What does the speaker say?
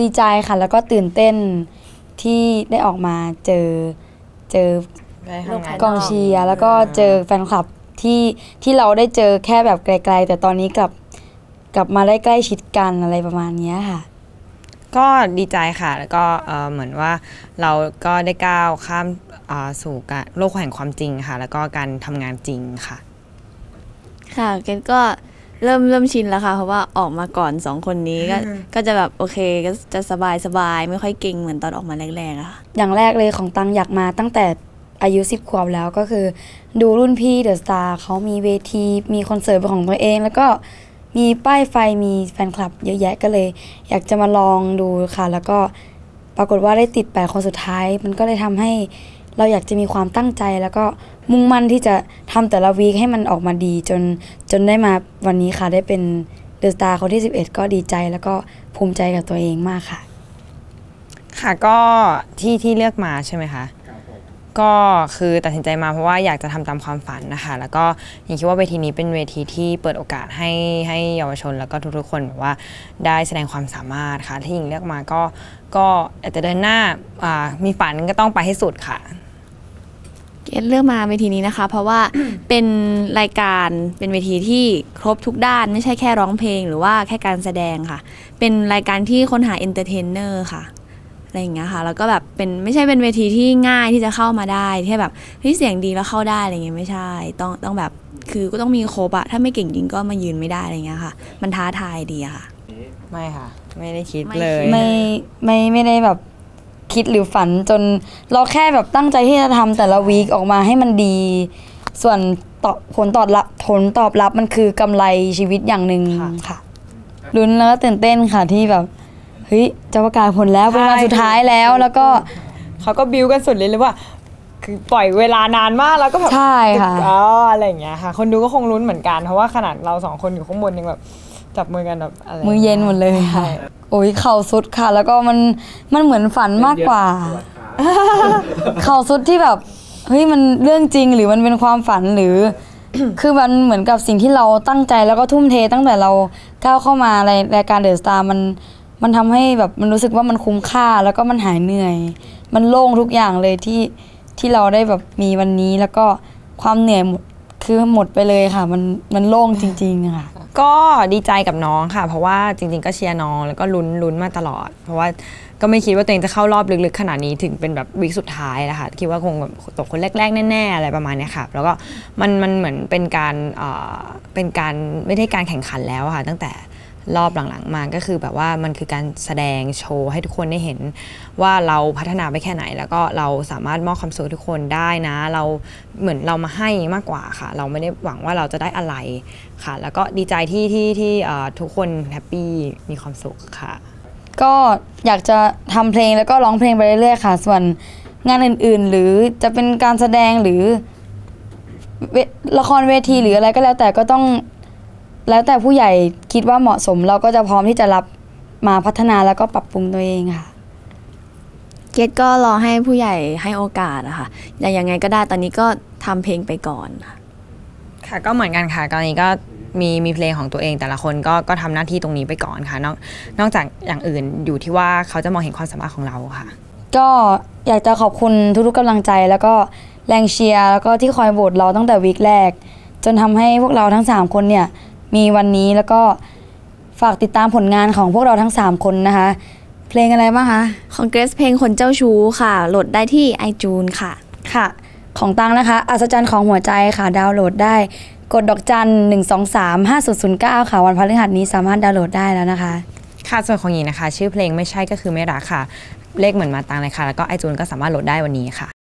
ดีใจค่ะ แล้วก็ตื่นเต้นที่ได้ออกมาเจอเจอได้ทำงานกองเชียร์แล้วก็เจอแฟนคลับที่ที่เราได้เจอแค่แบบไกล ๆ แต่ตอนนี้กลับกลับมาได้ใกล้ชิดกันอะไรประมาณเนี้ยค่ะ ก็ดีใจค่ะแล้วก็เอ่อเหมือนว่าเราก็ได้ก้าวข้ามอ่าสู่การโลกแห่งความจริงค่ะ แล้วก็การทำงานจริงค่ะ ค่ะเกดก็ เริ่มเริ่มชินแล้วค่ะ เพราะว่าออกมาก่อนสองคนนี้ก็ก็จะแบบโอเคก็จะสบายสบายไม่ค่อยเก่งเหมือนตอนออกมาแรกๆอะค่ะอย่างแรกเลยของตังอยากมาตั้งแต่อายุ10ขวบแล้วก็คือ ดูรุ่นพี่เดอะสตาร์เขามีเวที มีคอนเสิร์ตเป็นของตัวเอง แล้วก็มีป้ายไฟมีแฟนคลับเยอะแยะก็เลย อยากจะมาลองดูค่ะ แล้วก็ปรากฏว่าได้ติดแปดคนสุดท้าย มันก็เลยทำให้ เราอยากจะมีความตั้งใจแล้วก็มุ่งมั่นที่จะทำแต่ละวีคให้มันออกมาดีจนจนได้มาวันนี้ค่ะได้เป็นเดอะสตาร์คนที่ 11 ก็ดีใจแล้วก็ภูมิใจกับตัวเองมากค่ะ ค่ะก็ที่ที่เลือกมาใช่ไหมคะก็คือตัดสินใจมาเพราะว่าอยากจะทำตามความฝันนะคะ แล้วก็ยังคิดว่าเวทีนี้เป็นเวทีที่เปิดโอกาสให้ให้เยาวชน แล้วก็ทุกๆคนแบบว่าได้แสดงความสามารถค่ะที่หญิงเลือกมาก็ก็อากจะเดินหน้ามีฝันก็ต้องไปให้สุดค่ะ เกดเลือกมาเวทีนี้นะคะ เพราะว่า เป็นรายการเป็นเวทีที่ครบทุกด้านไม่ใช่แค่ร้องเพลง หรือว่าแค่การแสดงค่ะ เป็นรายการที่ค้นหาเอนเตอร์เทนเนอร์ค่ะอะไรอย่างเงี้ยค่ะแล้วก็แบบเป็นไม่ใช่เป็นเวทีที่ง่ายที่จะเข้ามาได้ที่แบบเฮ้ยเสียงดีแล้วเข้าได้อะไรเงี้ยไม่ใช่ ต้องต้องแบบคือก็ต้องมีครบอะถ้าไม่เก่งจริงก็มายืนไม่ได้อะไรเงี้ยค่ะ มันท้าทายดีอะค่ะ ไม่ค่ะ ไม่ได้คิดไม่เลย ไม่ไม่ไม่ได้แบบ คิดหรือฝันจนเราแค่แบบตั้งใจที่จะทำแต่ละวีคออกมาให้มันดี ส่วนตอบผลตอบรับผลตอบรับมันคือกำไรชีวิตอย่างหนึ่งค่ะลุ้นแล้วก็ตื่นเต้นค่ะที่แบบเฮ้ยจะประกาศผลแล้วเป็นวันสุดท้ายแล้วแล้วก็เขาก็บิวกันสุดเลยเลยว่าคือปล่อยเวลานานมากแล้วก็แบบใช่ค่ะอ๋ออะไรอย่างเงี้ยค่ะ คนดูก็คงลุ้นเหมือนกันเพราะว่าขนาดเราสองคนอยู่ข้างบนยังแบบจับมือกันแบบอะไรมือเย็นหมดเลยค่ะ โอ้ยเข่าสุดค่ะ แล้วก็มันมันเหมือนฝันมากกว่า เข่าสุดที่แบบเฮ้ยมันเรื่องจริงหรือมันเป็นความฝันหรือ คือมันเหมือนกับสิ่งที่เราตั้งใจแล้วก็ทุ่มเทตั้งแต่เราก้าวเข้ามาในรายการเดอะสตาร์มันมันทำให้แบบมันรู้สึกว่ามันคุ้มค่าแล้วก็มันหายเหนื่อย มันโล่งทุกอย่างเลยที่ที่เราได้แบบมีวันนี้แล้วก็ความเหนื่อยหมดคือหมดไปเลยค่ะ มันมันโล่งจริงๆค่ะ ก็ดีใจกับน้องค่ะ เพราะว่าจริง ๆ ก็เชียร์น้องแล้วก็ลุ้นลุ้นมาตลอด เพราะว่าก็ไม่คิดว่าตัวเองจะเข้ารอบลึกๆขนาดนี้ถึงเป็นแบบวิกสุดท้ายนะคะคิดว่าคงแบบตกคนแรก ๆ แน่ ๆ อะไรประมาณนี้ค่ะ แล้วก็มันมันเหมือนเป็นการเอ่อเป็นการไม่ได้การแข่งขันแล้วค่ะ ตั้งแต่ รอบหลังๆมาก็คือแบบว่ามันคือการแสดงโชว์ให้ทุกคนได้เห็นว่าเราพัฒนาไปแค่ไหน แล้วก็เราสามารถมอบความสุขทุกคนได้นะ เราเหมือนเรามาให้มากกว่าค่ะ เราไม่ได้หวังว่าเราจะได้อะไรค่ะ แล้วก็ดีใจที่ที่ที่ทุกคนแฮปปี้มีความสุขค่ะ ก็อยากจะทำเพลงแล้วก็ร้องเพลงไปเรื่อยๆค่ะ ส่วนงานอื่นๆ หรือจะเป็นการแสดงหรือละครเวทีหรืออะไรก็แล้วแต่ก็ต้อง แล้วแต่ผู้ใหญ่คิดว่าเหมาะสมเราก็จะพร้อมที่จะรับมาพัฒนาแล้วก็ปรับปรุงตัวเองค่ะ เกดก็รอให้ผู้ใหญ่ให้โอกาสอะค่ะอย่างยังไงก็ได้ตอนนี้ก็ทำเพลงไปก่อนค่ะค่ะก็เหมือนกันค่ะตอนนี้ก็มีมีเพลงของตัวเองแต่ละคนก็ก็ทำหน้าที่ตรงนี้ไปก่อนค่ะ นอกนอกจากอย่างอื่นอยู่ที่ว่าเขาจะมองเห็นความสามารถของเราค่ะ ก็อยากจะขอบคุณทุกๆกำลังใจ แล้วก็แรงเชียร์แล้วก็ที่คอยโหวตเราตั้งแต่วีคแรก จนทำให้พวกเราทั้ง 3 คนเนี่ย มีวันนี้แล้วก็ฝากติดตามผลงานของพวกเราทั้ง 3 คนนะคะ เพลงอะไรบ้างคะของเกรซเพลงคนเจ้าชู้ค่ะ โหลดได้ที่ iTunes ค่ะ ค่ะ ของตังนะคะ อัศจรรย์ของหัวใจค่ะ ดาวน์โหลดได้ กดดอกจัน 1 2 3 5 0 0 9 ค่ะ วันพฤหัสนี้สามารถดาวน์โหลดได้แล้วนะคะ ค่ะส่วนของหญิงนะคะ ชื่อเพลงไม่ใช่ก็คือไม่รักค่ะ เลขเหมือนมาตังเลยค่ะ แล้วก็ไอจูนก็สามารถโหลดได้วันนี้ค่ะ